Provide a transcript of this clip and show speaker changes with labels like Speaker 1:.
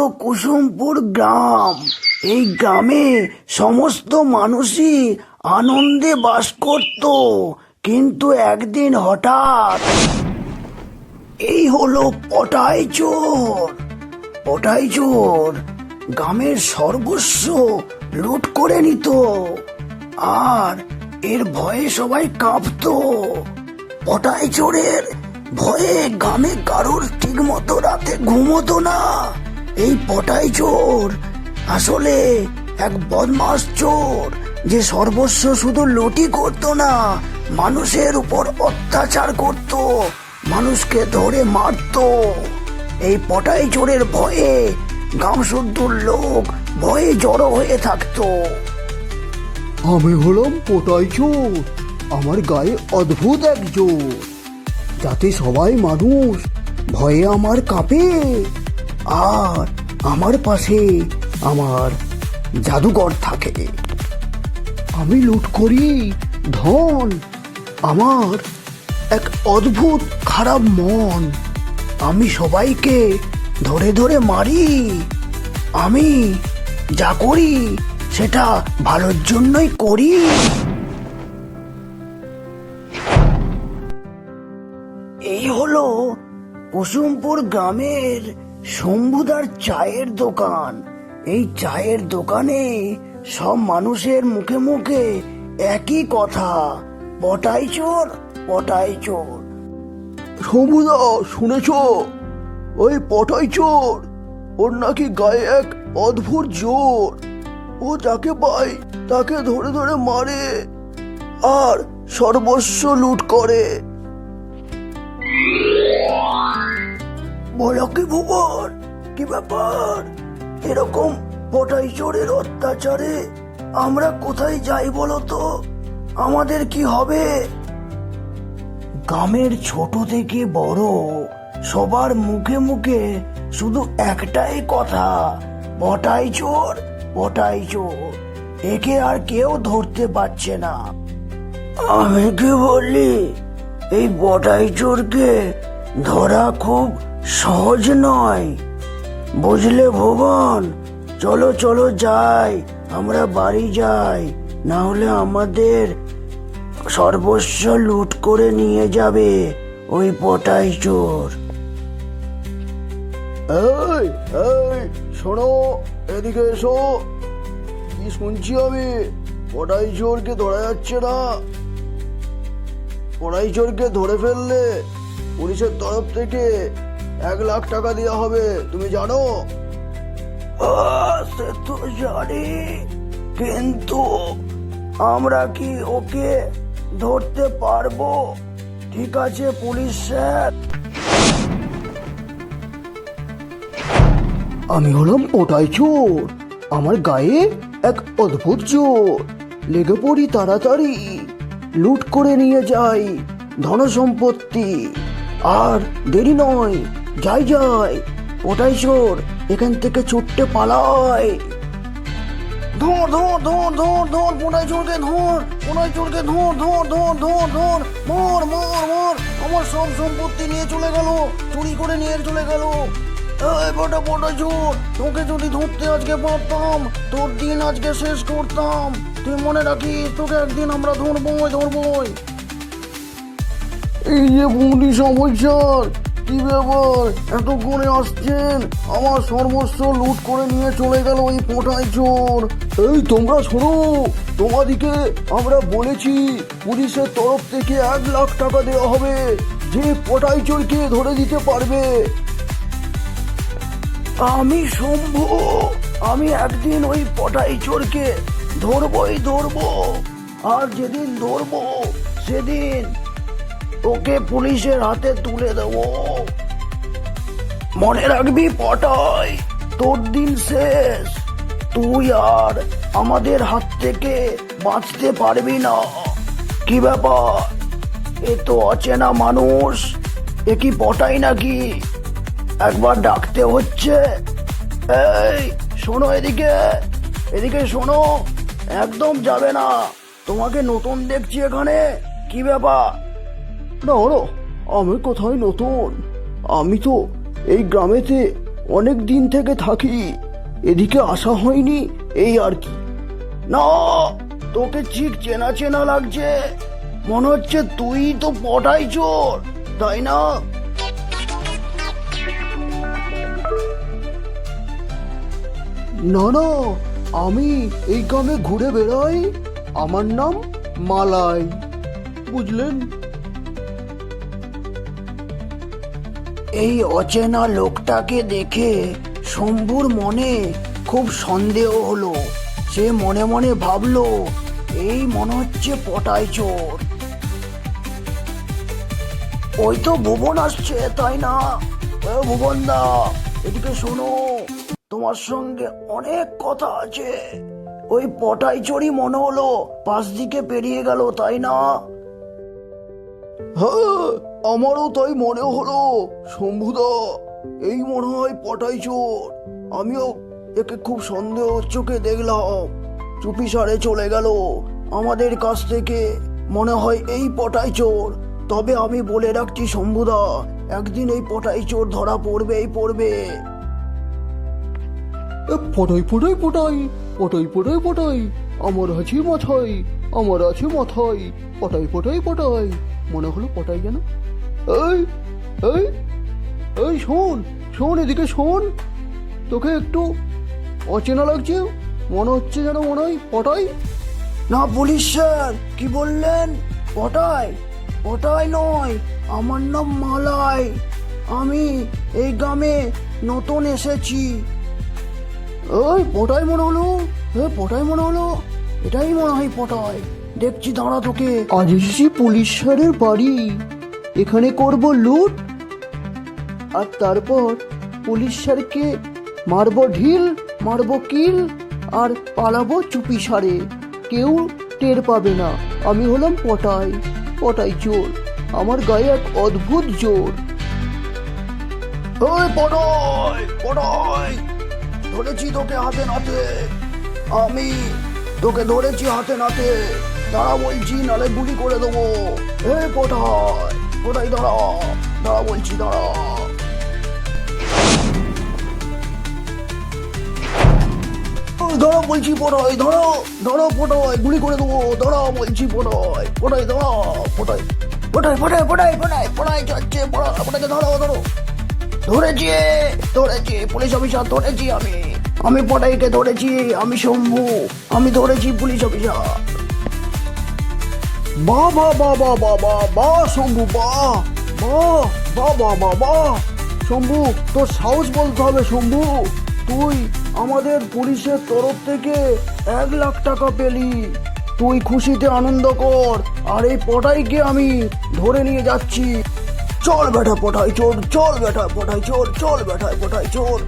Speaker 1: হলো কুসুমপুর গ্রাম। এই গ্রামে সমস্ত মানুষই আনন্দে বাস করত। কিন্তু একদিন হঠাৎ এই হলো পটাই চোর পটাই চোর গ্রামের সর্বস্ব লুট করে নিত। আর এর ভয়ে সবাই কাঁপতো। পটাই চোরের ভয়ে গ্রামে কারোর ঠিক মতো রাতে ঘুমতো না। এই পটাই চোর। আসলে এক বদমাস চোর যে সর্বস্ব শুধু লুটি করতো না, মানুষের উপর অত্যাচার করত, মানুষকে ধরে মারতো। এই পটাই চোরের ভয়ে গ্রাম শুদ্ধর লোক ভয়ে জড়ো হয়ে থাকতো।
Speaker 2: আমি হলাম পোটাই চোর, আমার গায়ে অদ্ভুত এক জোর, যাতে সবাই মানুষ ভয়ে আমার কাঁপে। আর আমার পাশে আমার জাদুঘর থাকে। আমি লুট করি ধন, আমার এক অদ্ভুত খারাপ মন।
Speaker 1: আমি সবাইকে ধরে ধরে মারি। আমি যা করি সেটা ভালোর জন্যই করি। এই হলো কুসুমপুর গ্রামের শম্ভুদার চায়ের দোকান। এই চায়ের দোকানে সব মানুষের মুখে মুখে একই কথা, পটাই চোর পটাই চোর।
Speaker 2: সমুদা শুনেছ? ওই পটাই চোর, ওর নাকি গায়ে এক অদ্ভুত জোর। ও যাকে পায় তাকে ধরে ধরে মারে আর সর্বস্ব লুট করে।
Speaker 1: বলো কি ভুবন কি ব্যাপার? এরকম পটাই চোরের অত্যাচারে আমরা কোথায় যাই বলো তো? আমাদের কি হবে? গ্রামের ছোট থেকে বড় সবার মুখে মুখে শুধু একটাই কথা পটাই চোর পটাই চোর একে আর কেউ ধরতে পারছে না। আমি কি বললি? এই বটাই চোরকে ধরা খুব সহজ নয়। বুঝলে ভুবন? চলো চলো যাই। আমরা বাড়ি যাই। না হলে আমাদের সর্বস্ব লুট করে নিয়ে যাবে ওই পটাই চোর
Speaker 2: এই এই, শোনো, এদিকে এসো। কি শুনছি আমি? পটাই চোরকে ধরা যাচ্ছে না। পটাই চোরকে ধরে ফেললে পুলিশের তরফ থেকে এক লাখ টাকা দেওয়া হবে, তুমি জানো?
Speaker 1: সে তো জানি, কিন্তু আমরা কি ওকে ধরতে পারব? ঠিক আছে, পুলিশ স্যার।
Speaker 2: আমি হলাম পোটাই চোর। আমার গায়ে এক অদ্ভুত জোর লেগে পড়ি তাড়াতাড়ি, লুট করে নিয়ে যাই ধন সম্পত্তি আর দেরি নয় যাই যাই ওটাই চোর এখান থেকে ছুটতে পালায়
Speaker 1: ধর ধর ধর ধর ধর পোটাই চোরকে ধর পোটাই চোরকে ধর ধর ধর ধর ধর মর মর মর আমার সব সম্পত্তি নিয়ে চলে গেল চুরি করে নিয়ে চলে গেল বটা পোটা চোর তোকে যদি ধরতে আজকে পারতাম তোর দিন আজকে শেষ করতাম তুই মনে রাখিস তোকে একদিন আমরা ধরবই ধরবই
Speaker 2: এই যে পুলিশ অফিসার কি ব্যাপার? এত করে আসছেন? আমার সর্বস্ব লুট করে নিয়ে চলে গেল ওই পোটাই চোর। এই তোমরা শোনো, তোমাদিকে আমরা বলেছি, পুলিশের তরফ থেকে এক লাখ টাকা দেওয়া হবে। যে পোটাই চোরকে ধরে দিতে পারবে।
Speaker 1: আমি শম্ভু আমি একদিন ওই পটাই চোরকে ধরবই ধরবো। আর যেদিন ধরবো, সেদিন ওকে পুলিশের হাতে তুলে দেব। মনে রাখবি পটাই, তোর দিন শেষ। তুই আর আমাদের হাত থেকে বাঁচতে পারবি না। কি ব্যাপার? এ তো অচেনা মানুষ। এ কি পটাই নাকি? একবার ডাকতে হচ্ছে। এই, শোনো এদিকে। এদিকে শোনো, একদম যাবে না। তোমাকে নতুন দেখছি এখানে। কি ব্যাপার?
Speaker 2: না আমি কোথায় নতুন? আমি তো এই গ্রামেতে অনেক দিন থেকে থাকি। এদিকে আসা হয়নি এই আর কি।
Speaker 1: না, তোকে ঠিক চেনা চেনা লাগছে। মনে হচ্ছে তুই তো পটাই চোর, তাই না?
Speaker 2: না না, আমি এই গ্রামে ঘুরে বেড়াই। আমার নাম মালাই। বুঝলেন?
Speaker 1: এই অচেনা লোকটাকে দেখে শম্ভুর মনে খুব সন্দেহ হলো। সে মনে মনে ভাবলো, এই মনে হচ্ছে পটাই চোর। ওই তো ভুবন আসছে, তাই না? ভুবন দা, এদিকে শোনো, তোমার সঙ্গে অনেক কথা আছে। ওই পটাই চোরই মনে হলো পাশ দিকে পেরিয়ে গেল, তাই না?
Speaker 2: হ্যাঁ আমারও তাই মনে হলো, শম্ভুদা, এই মনে হয় পটাই চোর। আমিও একে খুব সন্দেহ চোখে দেখলাম। চুপি সারে চলে গেল। আমাদের কাছ থেকে মনে হয় এই পটাই চোর। তবে আমি বলে রাখছি, শম্ভুদা, একদিন এই পটাই চোর ধরা পড়বেই পড়বে। পটাই পটাই পটাই পটাই পটাই পটাই, আমার আছে মাথায়, আমার আছে মাথায়, পটাই পটাই পটাই, মনে হলো পটাই যেন। এই এই এই শোন শোন এদিকে শোন। তোকে একটু অচেনা লাগছে, মনে হচ্ছে যেন মনে হয় পটাই।
Speaker 1: না পুলিশ স্যার, কি বললেন? পটাই পটাই নয়, আমার নাম মালাই। আমি এই গ্রামে নতুন এসেছি।
Speaker 2: ওই পটাই মনে হলো এ পটাই মনে হলো,
Speaker 1: এটাই মনে হয় পটাই। দেখছি, দাঁড়া তোকে।
Speaker 2: আজ এসেছি পুলিশ স্যারের বাড়ি। এখানে করব লুট। আর তারপর পুলিশ স্যারকে মারবো ঢিল, মারবো কিল, আর পালাবো চুপি সারে। কেউ টের পাবে না। আমি হলাম পটাই পটাই চোর। আমার গায়ে এক অদ্ভুত জোর।
Speaker 1: ধরেছি তোকে হাতে নাতে। আমি তোকে ধরেছি হাতে নাতে। দাঁড়া বলছি, নালে গুলি করে দেবো। এ পটাই। পটাই দাঁড়া দাঁড়া বলছি দাঁড়া ওই বলছি পটাই দাঁড়া দাঁড়া পটাই গুলি করে দেবো দাঁড়া বলছি পটাই পটাই দাঁড়া পটাই পটাই পটাই পটাই পটাই পটাই যাচ্ছে পড়া পটাকে দাঁড়াও দাঁড়ো ধরেছি ধরেছি পুলিশ অফিসার ধরেছি আমি আমি পটাইকে ধরেছি আমি শম্ভু আমি ধরেছি পুলিশ অফিসার
Speaker 2: বা বা বা বা বা বা বা শম্ভু বা বা বা বা বা বা শম্ভু তোর সাহস বলতে হবে শম্ভু তুই আমাদের পুলিশের তরফ থেকে এক লাখ টাকা পেলি তুই খুশিতে আনন্দ কর আর এই পটাইকে আমি ধরে নিয়ে যাচ্ছি
Speaker 1: চল বেটা পটাই চোর চল বেটা পটাই চোর চল বেটা পটাই চোর